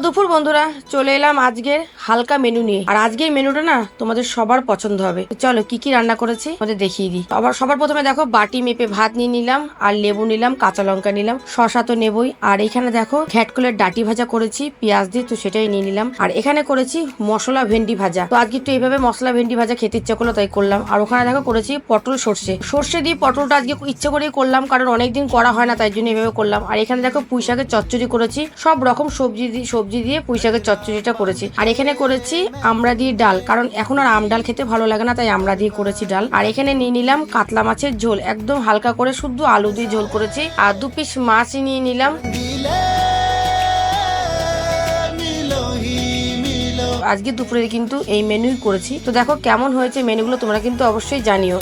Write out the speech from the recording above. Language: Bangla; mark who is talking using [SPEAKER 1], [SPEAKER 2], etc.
[SPEAKER 1] দুপুর বন্ধুরা, চলে এলাম আজকের হালকা মেনু নিয়ে। আর আজকের মেনুটা না তোমাদের সবার পছন্দ হবে। চলো, কি কি রান্না করেছি তোমাদের দেখিয়ে দিই। আবার সবার প্রথমে দেখো, বাটি মেপে ভাত নিয়ে নিলাম, আর লেবু নিলাম, কাঁচা লঙ্কা নিলাম শশা তো নেবই। আর এখানে দেখো, ঘ্যাটকলের ডাটি ভাজা করেছি, পেঁয়াজ দিয়ে, তো সেটাই নিয়ে নিলাম। আর এখানে করেছি মশলা ভেন্ডি ভাজা। তো আজকে একটু এইভাবে মশলা ভেন্ডি ভাজা খেতে ইচ্ছা করল, তাই করলাম। আর ওখানে দেখো, করেছি পটল সর্ষে। সর্ষে দিয়ে পটলটা আজকে ইচ্ছে করেই করলাম, কারণ অনেকদিন করা হয় না, তাই জন্য এইভাবে করলাম। আর এখানে দেখো পুঁই শাকের চচ্চড়ি করেছি। সব রকম সবজি দিয়ে সবজি দিয়ে পুঁই শাকের চচ্চড়িটা করেছি। আর এখানে করেছি আমরা দিয়ে ডাল, কারণ এখন আর আম ডাল খেতে ভালো লাগে না, তাই আমরা দিয়ে করেছি ডাল। আর এখানে নিয়ে নিলাম কাতলা মাছের ঝোল, একদম হালকা করে শুদ্ধ আলু দিয়ে ঝোল করেছি। আর দু পিস মাছ নিয়ে নিলাম। আজকে দুপুরে কিন্তু এই মেনুই করেছি। তো দেখো কেমন হয়েছে মেনুগুলো, তোমরা কিন্তু অবশ্যই জানিও।